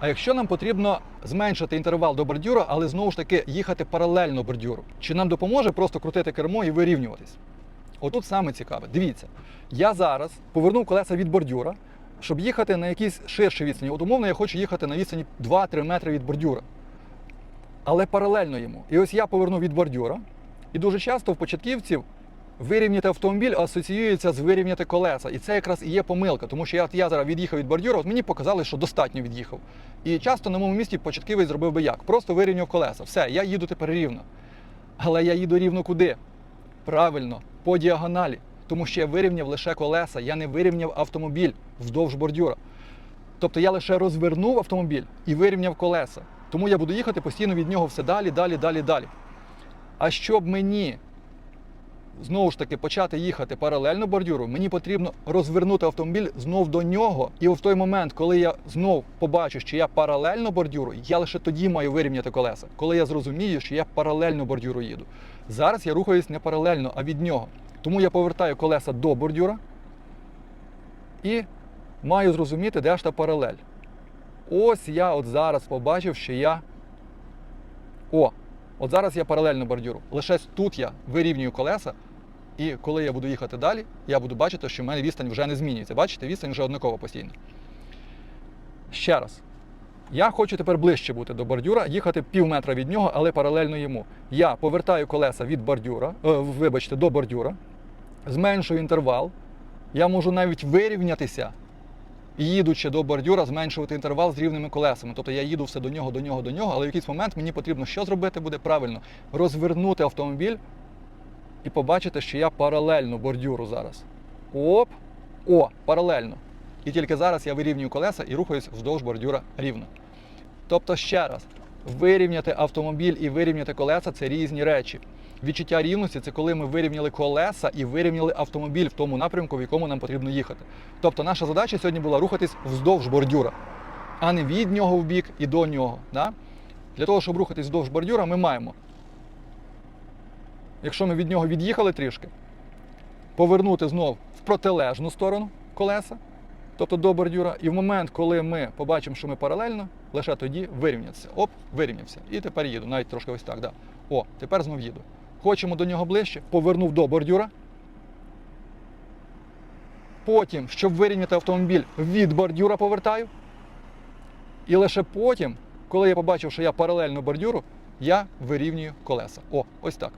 А якщо нам потрібно зменшити інтервал до бордюра, але знову ж таки їхати паралельно бордюру, чи нам допоможе просто крутити кермо і вирівнюватись? Отут саме цікаве. Дивіться, я зараз повернув колеса від бордюра, щоб їхати на якійсь ширшій відстані. От умовно я хочу їхати на відстані 2-3 метри від бордюра. Але паралельно йому. І ось я повернув від бордюра, і дуже часто в початківців вирівняти автомобіль асоціюється з вирівняти колеса. І це якраз і є помилка, тому що я, от я зараз від'їхав від бордюра, от мені показали, що достатньо від'їхав. І часто на моєму місці початківець зробив би як? Просто вирівняв колеса. Все, я їду тепер рівно. Але я їду рівно куди? Правильно, по діагоналі. Тому що я вирівняв лише колеса, я не вирівняв автомобіль вздовж бордюра. Тобто я лише розвернув автомобіль і вирівняв колеса. Тому я буду їхати постійно від нього все далі, далі, далі, далі. А щоб мені знову ж таки почати їхати паралельно бордюру, мені потрібно розвернути автомобіль знов до нього. І в той момент, коли я знов побачу, що я паралельно бордюру, я лише тоді маю вирівняти колеса, коли я зрозумію, що я паралельно бордюру їду. Зараз я рухаюсь не паралельно, а від нього. Тому я повертаю колеса до бордюра і маю зрозуміти, де ж та паралель. Ось я от зараз побачив, що я. О, от зараз я паралельно бордюру. Лише тут я вирівнюю колеса, і коли я буду їхати далі, я буду бачити, що в мене відстань вже не змінюється. Бачите, відстань вже однакова постійно. Ще раз. Я хочу тепер ближче бути до бордюра, їхати пів метра від нього, але паралельно йому. Я повертаю колеса від бордюра, е, вибачте, до бордюра, зменшую інтервал. Я можу навіть вирівнятися, їдучи до бордюра, зменшувати інтервал з рівними колесами. Тобто я їду все до нього, до нього, до нього, але в якийсь момент мені потрібно що зробити буде правильно? Розвернути автомобіль і побачити, що я паралельно бордюру зараз. Оп! О, паралельно. І тільки зараз я вирівнюю колеса і рухаюсь вздовж бордюра рівно. Тобто, ще раз, вирівняти автомобіль і вирівняти колеса це різні речі. Відчуття рівності це коли ми вирівняли колеса і вирівняли автомобіль в тому напрямку, в якому нам потрібно їхати. Тобто наша задача сьогодні була рухатись вздовж бордюра, а не від нього в бік і до нього. Да? Для того, щоб рухатись вздовж бордюра, ми маємо. Якщо ми від нього від'їхали трішки, повернути знов в протилежну сторону колеса, тобто до бордюра, і в момент, коли ми побачимо, що ми паралельно, лише тоді вирівнятися. Оп, вирівнявся. І тепер їду. Навіть трошки ось так. Да. О, тепер знов їду. Хочемо до нього ближче, повернув до бордюра. Потім, щоб вирівняти автомобіль, від бордюра повертаю. І лише потім, коли я побачив, що я паралельно бордюру, я вирівнюю колеса. О, ось так.